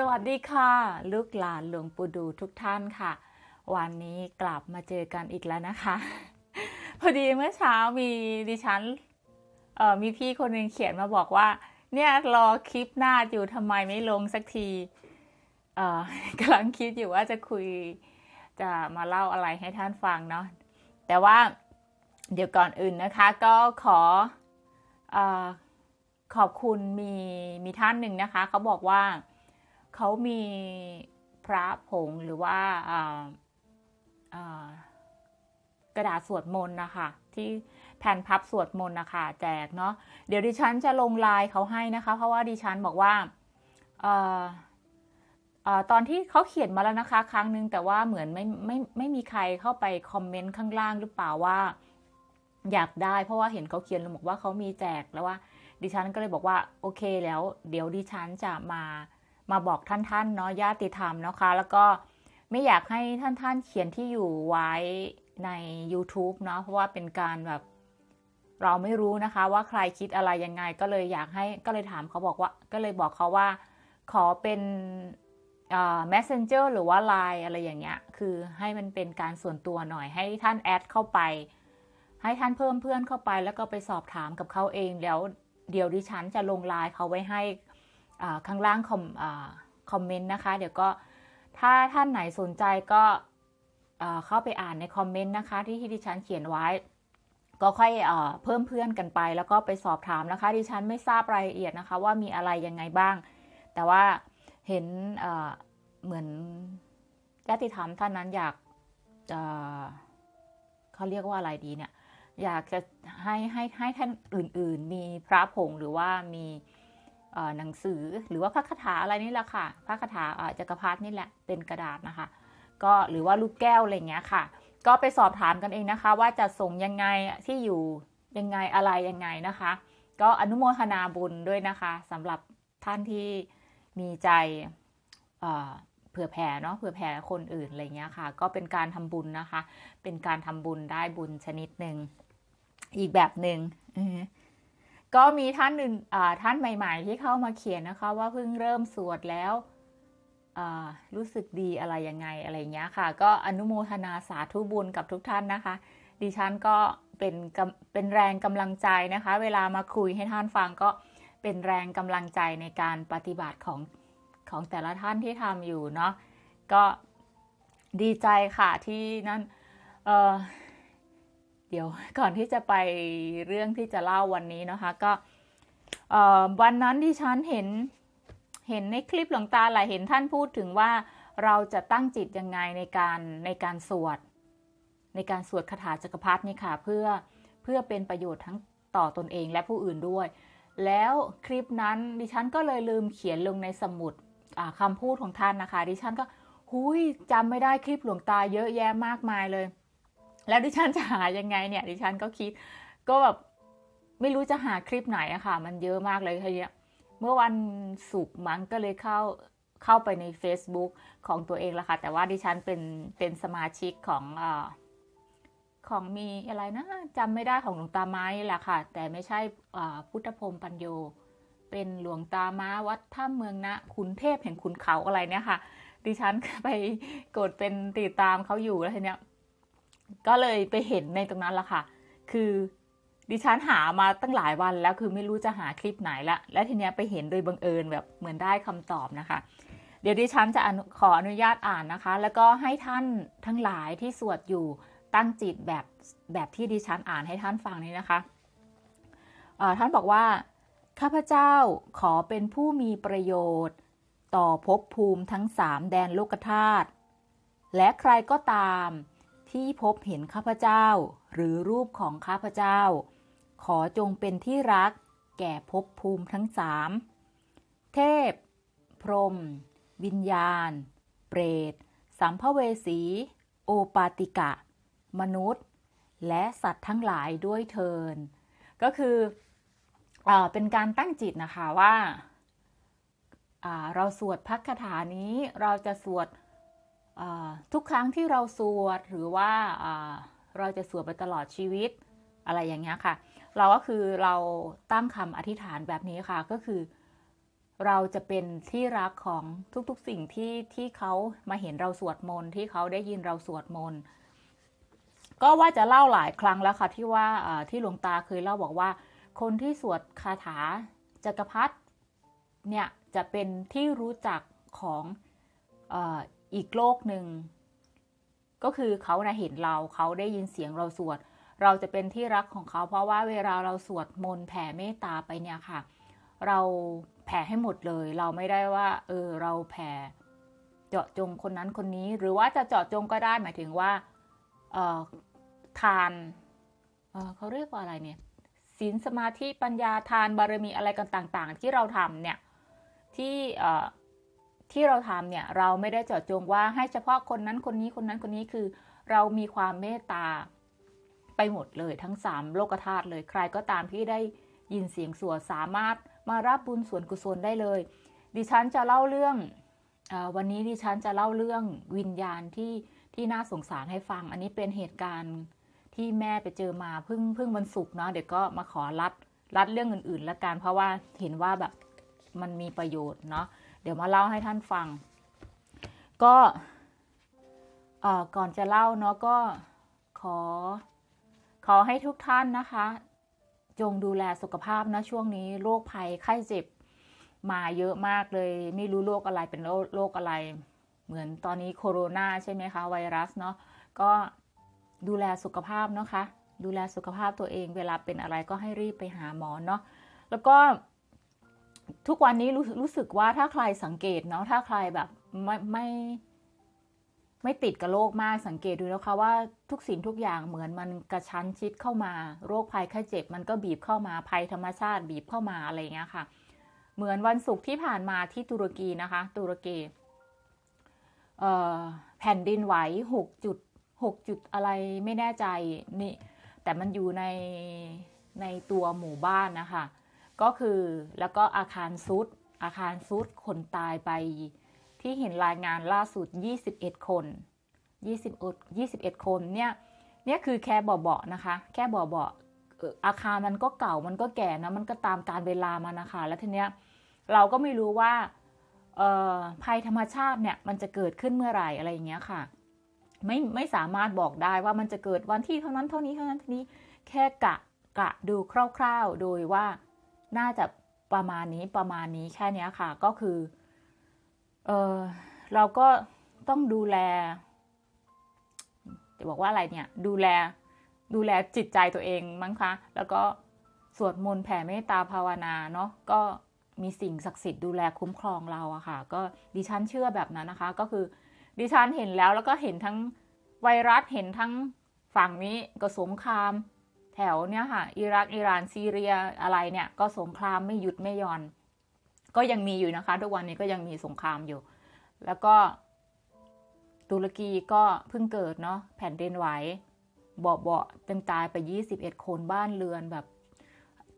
สวัสดีค่ะ ลูกหลานหลวงปู่ดูทุกท่านค่ะ วันนี้กลับมาเจอกันอีกแล้วนะคะ พอดีเมื่อเช้ามีดิฉันเอ่อมีพี่คนหนึ่งเขียนมาบอกว่า เนี่ยรอคลิปหน้าอยู่ทำไมไม่ลงสักทีเอ่อกำลังคิดอยู่ว่าจะคุยจะมาเล่าอะไรให้ท่านฟังเนาะแต่ว่าเดี๋ยวก่อนอื่นนะคะ ก็ขอออขอบคุณมีมีท่านหนึ่งนะคะเขาบอกว่า เขามีพระผงหรือว่ากระดาษสวดมนต์นะคะ ที่แผ่นพับสวดมนต์นะคะ แจกเนาะเดี๋ยวดิฉันจะลงไลน์เขาให้นะคะ เพราะว่าดิฉันบอกว่าออตอนที่เขาเขียนมาแล้วนะคะ ครั้งหนึ่งแต่ว่าเหมือนไม่ไม่ไม่มีใครเข้าไปคอมเมนต์ข้างล่างหรือเปล่าว่า อยากได้ เพราะว่าเห็นเขาเขียนบอกว่าเขามีแจกแล้วว่า ดิฉันก็เลยบอกว่าโอเคแล้ว เดี๋ยวดิฉันจะมา มาบอกท่านๆเนาะญาติธรรมนะคะ แล้วก็ไม่อยากให้ท่านๆเขียนที่อยู่ไว้ใน YouTube เนาะเพราะว่าเป็นการแบบเราไม่รู้นะคะว่าใครคิดอะไรยังไงก็เลยอยากให้ก็เลยถามเขาบอกว่า ก็เลยบอกเขาว่า ขอเป็นเอ่อ messenger หรือว่า line อะไรอย่างเงี้ย คือให้มันเป็นการส่วนตัวหน่อยให้ท่านแอดเข้าไป ให้ท่านเพิ่มเพื่อนเข้าไป แล้วก็ไปสอบถามกับเขาเองแล้ว เดี๋ยวดิฉันจะลงไลน์เขาไว้ให้ ข้างล่างคอมคอมเมนต์นะคะ เดี๋ยวก็ถ้าท่านไหนสนใจก็เข้าไปอ่านในคอมเมนต์นะคะ ที่ที่ดิฉันเขียนไว้ ก็ค่อยเอเพิ่มเพื่อนกันไป แล้วก็ไปสอบถามนะคะ ดิฉันไม่ทราบรายละเอียดนะคะ ว่ามีอะไรยังไงบ้าง แต่ว่าเห็นเเหมือนญาติธรรมท่านนั้นอยากเขาเรียกว่าอะไรดีเนี่ย อยากจะให้ให้ให้ท่านอื่น ๆ มีพระผงหรือว่ามี หนังสือหรือว่าพระคาถาอะไรนี่แหละค่ะ พระคาถาจักรพรรดินี่แหละเป็นกระดาษนะคะ ก็หรือว่าลูกแก้วอะไรเงี้ยค่ะ ก็ไปสอบถามกันเองนะคะ ว่าจะส่งยังไงที่อยู่ยังไงอะไรยังไงนะคะ ก็อนุโมทนาบุญด้วยนะคะสำหรับท่านที่มีใจเผื่อแผ่เนาะเผื่อแผ่คนอื่นอะไรเงี้ยค่ะ ก็เป็นการทำบุญนะคะ เป็นการทำบุญได้บุญชนิดหนึ่งอีกแบบหนึ่ง ก็มีท่านอื่นท่านใหม่ ๆ ที่เข้ามาเขียนนะคะ ว่าเพิ่งเริ่มสวดแล้วรู้สึกดีอะไรยังไงอะไรเงี้ยค่ะ ก็อนุโมทนาสาธุบุญกับทุกท่านนะคะ ดิฉันก็เป็นเป็นแรงกำลังใจนะคะ เวลามาคุยให้ท่านฟังก็เป็นแรงกำลังใจในการปฏิบัติของของแต่ละท่านที่ทำอยู่เนาะก็ดีใจค่ะที่นั่นเเดี๋ยวก่อนที่จะไปเรื่องที่จะเล่าวันนี้นะคะ ก็วันนั้นที่ฉันเห็นเห็นในคลิปหลวงตาหลายเห็นท่านพูดถึงว่าเราจะตั้งจิตยังไงในการในการสวด ในการสวดคาถาจักรพรรดินี่ค่ะ เพื่อเพื่อเป็นประโยชน์ทั้งต่อตนเองและผู้อื่นด้วย แล้วคลิปนั้นดิฉันก็เลยลืมเขียนลงในสมุดคำพูดของท่านนะคะ ดิฉันก็หุยจำไม่ได้คลิปหลวงตาเยอะแยะมากมายเลย แล้วดิฉันจะหายังไงเนี่ย ดิฉันก็คิด ก็แบบไม่รู้จะหาคลิปไหนอะค่ะ มันเยอะมากเลยทีเนี้ยเมื่อวันศุกร์มั้งก็เลยเข้าเข้าไปใน Facebook ของตัวเองละค่ะ แต่ว่าดิฉันเป็นเป็นสมาชิกของอของมีอะไรนะจำไม่ได้ของหลวงตาไม้แหละค่ะ แต่ไม่ใช่พุทธพรมปัญโย เป็นหลวงตาม้าวัดท่าเมืองนะขุนเทพแห่งขุนเขาอะไรเนี่ยค่ะ ดิฉันไปกดเป็นติดตามเขาอยู่แล้วทีเนี้ย ก็เลยไปเห็นในตรงนั้นละค่ะ คือดิฉันหามาตั้งหลายวันแล้วคือไม่รู้จะหาคลิปไหนละ และทีเนี้ยไปเห็นโดยบังเอิญแบบเหมือนได้คำตอบนะคะ เดี๋ยวดิฉันจะขออนุญาตอ่านนะคะ แล้วก็ให้ท่านทั้งหลายที่สวดอยู่ตั้งจิตแบบแบบที่ดิฉันอ่านให้ท่านฟังนี้นะคะท่านบอกว่าข้าพเจ้าขอเป็นผู้มีประโยชน์ ต่อภพภูมิทั้งสามแดนโลกธาตุและใครก็ตาม ที่พบเห็นข้าพเจ้า หรือรูปของข้าพเจ้า ขอจงเป็นที่รัก แก่ภพภูมิทั้งสามเทพ พรหมวิญญาณ เปรตสัมภเวสี โอปาติกะ มนุษย์ และสัตว์ทั้งหลายด้วยเทิน ก็คือเป็นการตั้งจิตนะคะว่าเราสวดพักคาถานี้เราจะสวด ทุกครั้งที่เราสวดหรือว่าเราจะสวดไปตลอดชีวิตอะไรอย่างเงี้ยค่ะ เราก็คือเราตั้งคำอธิษฐานแบบนี้ค่ะก็คือ เราจะเป็นที่รักของทุกๆสิ่งที่ที่เขามาเห็นเราสวดมนต์ที่เขาได้ยินเราสวดมนต์ก็ว่าจะเล่าหลายครั้งแล้วค่ะที่ว่าที่หลวงตาเคยเล่าบอกว่า คนที่สวดคาถาจักรพรรดิเนี่ยจะเป็นที่รู้จักของอ อีกโลกหนึ่ง ก็คือเขานะเห็นเราเขาได้ยินเสียงเราสวด เราจะเป็นที่รักของเขาเพราะว่าเวลาเราสวดมนต์แผ่เมตตาไปเนี่ยค่ะ เราแผ่ให้หมดเลย เราไม่ได้ว่า เออเราแผ่เจาะจงคนนั้นคนนี้ หรือว่าจะเจาะจงก็ได้หมายถึงว่าเออทานเเขาเรียกว่าอะไรเนี่ยศีลสมาธิปัญญาทานบารมีอะไรกันต่าง ๆ ที่เราทำเนี่ยที่ ที่เราทำเนี่ยเราไม่ได้เจาะจงว่าให้เฉพาะคนนั้นคนนี้คนนั้นคนนี้คือ เรามีความเมตตาไปหมดเลยทั้งสามโลกธาตุเลยใครก็ตามที่ได้ยินเสียงสวดสามารถมารับบุญส่วนกุศลได้เลย ดิฉันจะเล่าเรื่องอวันนี้ดิฉันจะเล่าเรื่องวิญญาณที่ที่น่าสงสารให้ฟัง อันนี้เป็นเหตุการณ์ที่แม่ไปเจอมาเพิ่งเพิ่งวันศุกร์เนาะเดี๋ยวก็มาขอรัดรัดเรื่องอื่นๆละกันเพราะว่าเห็นว่าแบบมันมีประโยชน์เนาะ เดี๋ยวมาเล่าให้ท่านฟัง ก็ก่อนจะเล่าเนาะก็ขอ ขอให้ทุกท่านนะคะ จงดูแลสุขภาพนะช่วงนี้โรคภัยไข้เจ็บมาเยอะมากเลย ไม่รู้โรคอะไรเป็นโรคอะไร เหมือนตอนนี้โคโรนาใช่ไหมคะไวรัสเนาะก็ดูแลสุขภาพนะคะ ดูแลสุขภาพตัวเอง เวลาเป็นอะไรก็ให้รีบไปหาหมอเนาะแล้วก็ ทุกวันนี้รู้รู้สึกว่าถ้าใครสังเกตเนาะถ้าใครแบบไม่ไม่ไม่ติดกับโรคมากสังเกตดูนะคะว่าทุกสิ่งทุกอย่างเหมือนมันกระชั้นชิดเข้ามา โรคภัยไข้เจ็บ มันก็บีบเข้ามาภัยธรรมชาติบีบเข้ามาอะไรเงี้ยค่ะ เหมือนวันศุกร์ที่ผ่านมาที่ตุรกีนะคะ ตุรกีแผ่นดินไหวหกจุดหกจุดอะไรไม่แน่ใจนี่แต่มันอยู่ในในตัวหมู่บ้านนะคะ ก็คือแล้วก็อาคารซุดอาคารซุดคนตายไป ที่เห็นรายงานล่าสุด 21 คน21 21 คนเนี่ยเนี่ยคือแค่เบาๆนะคะ แค่เบาๆอาคารมันก็เก่ามันก็แก่นะมันก็ตามการเวลามานะคะ แล้วทีเนี้ยเราก็ไม่รู้ว่าภัยธรรมชาติเนี่ยมันจะเกิดขึ้นเมื่อไหร่อะไรอย่างเงี้ยค่ะ ไม่ไม่สามารถบอกได้ว่ามันจะเกิดวันที่เท่านั้นเท่านี้เท่านั้นเท่านี้แค่กะกะดูคร่าว ๆ โดยว่า น่าจะประมาณนี้ประมาณนี้แค่นี้ค่ะก็คือ เออเราก็ต้องดูแลจะบอกว่าอะไรเนี่ย ดูแลดูแลจิตใจตัวเองมั้งคะ แล้วก็สวดมนต์แผ่เมตตาภาวนาเนาะก็มีสิ่งศักดิ์สิทธิ์ดูแลคุ้มครองเราอะค่ะ ก็ดิฉันเชื่อแบบนั้นนะคะ ก็คือดิฉันเห็นแล้วแล้วก็เห็นทั้งไวรัสเห็นทั้งฝั่งนี้ก็สงคราม แถวเนี้ยค่ะ อิรัก อิหร่าน ซีเรียอะไรเนี่ย ก็สงครามไม่หยุดไม่ย่อน ก็ยังมีอยู่นะคะ ทุกวันนี้ก็ยังมีสงครามอยู่ แล้วก็ตุรกีก็เพิ่งเกิดเนาะแผ่นดินไหวเบาเบาเป็นตายไป 21 คนบ้านเรือนแบบ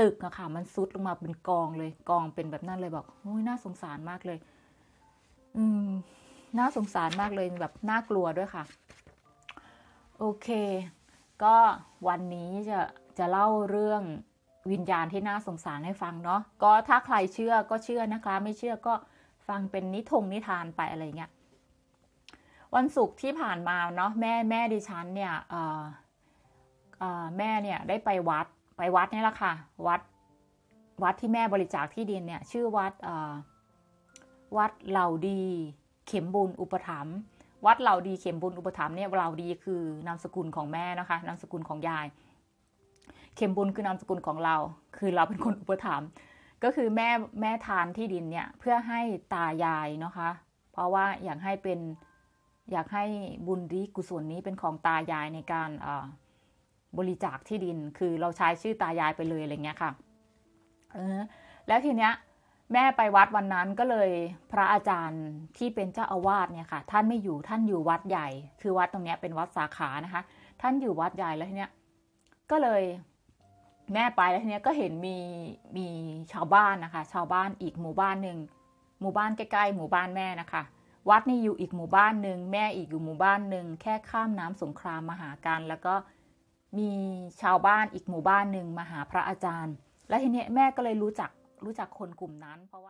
ตึกอะค่ะ มันซุดลงมาเป็นกองเลยกองเป็นแบบนั้นเลยบอกโอ้ยน่าสงสารมากเลย อืมน่าสงสารมากเลยแบบน่ากลัวด้วยค่ะ โอเค ก็วันนี้จะจะเล่าเรื่องวิญญาณที่น่าสงสารให้ฟังเนาะก็ถ้าใครเชื่อก็เชื่อนะคะ ไม่เชื่อก็ฟังเป็นนิทงนิทานไปอะไรเงี้ยวันศุกร์ที่ผ่านมาเนาะแม่แม่ดิฉันเนี่ยแม่เนี่ยได้ไปวัดไปวัดนี่แหละค่ะ วัดวัดที่แม่บริจาคที่ดินเนี่ยชื่อวัดวัดเหล่าดี เข็มบุญอุปถัมภ์ วัดเหล่าดีเข็มบุญอุปถัมภ์เนี่ยเหล่าดีคือนามสกุลของแม่นะคะนามสกุลของยาย เข็มบุญคือนามสกุลของเรา คือเราเป็นคนอุปถัมภ์ก็คือแม่แม่ทานที่ดินเนี่ยเพื่อให้ตายายนะคะ เพราะว่าอยากให้เป็นอยากให้บุญดีกุศลนี้เป็นของตายายในการบริจาคที่ดิน คือเราใช้ชื่อตายายไปเลยอะไรเงี้ยค่ะ เออ แล้วทีเนี้ย แม่ไปวัดวันนั้นก็เลยพระอาจารย์ที่เป็นเจ้าอาวาสเนี่ยค่ะ ท่านไม่อยู่ท่านอยู่วัดใหญ่ คือวัดตรงนี้เป็นวัดสาขานะคะ ท่านอยู่วัดใหญ่แล้วทีเนี้ยก็เลยแม่ไปแล้วทีเนี้ยก็เห็นมีมีชาวบ้านนะคะ ชาวบ้านอีกหมู่บ้านหนึ่งหมู่บ้านใกล้ๆหมู่บ้านแม่นะคะ วัดนี่อยู่อีกหมู่บ้านหนึ่งแม่อีกอยู่หมู่บ้านหนึ่งแค่ข้ามน้ำสงครามมาหากัน แล้วก็มีชาวบ้านอีกหมู่บ้านหนึ่งมาหาพระอาจารย์ และทีเนี้ยแม่ก็เลยรู้จัก รู้จักคนกลุ่มนั้น เพราะว่า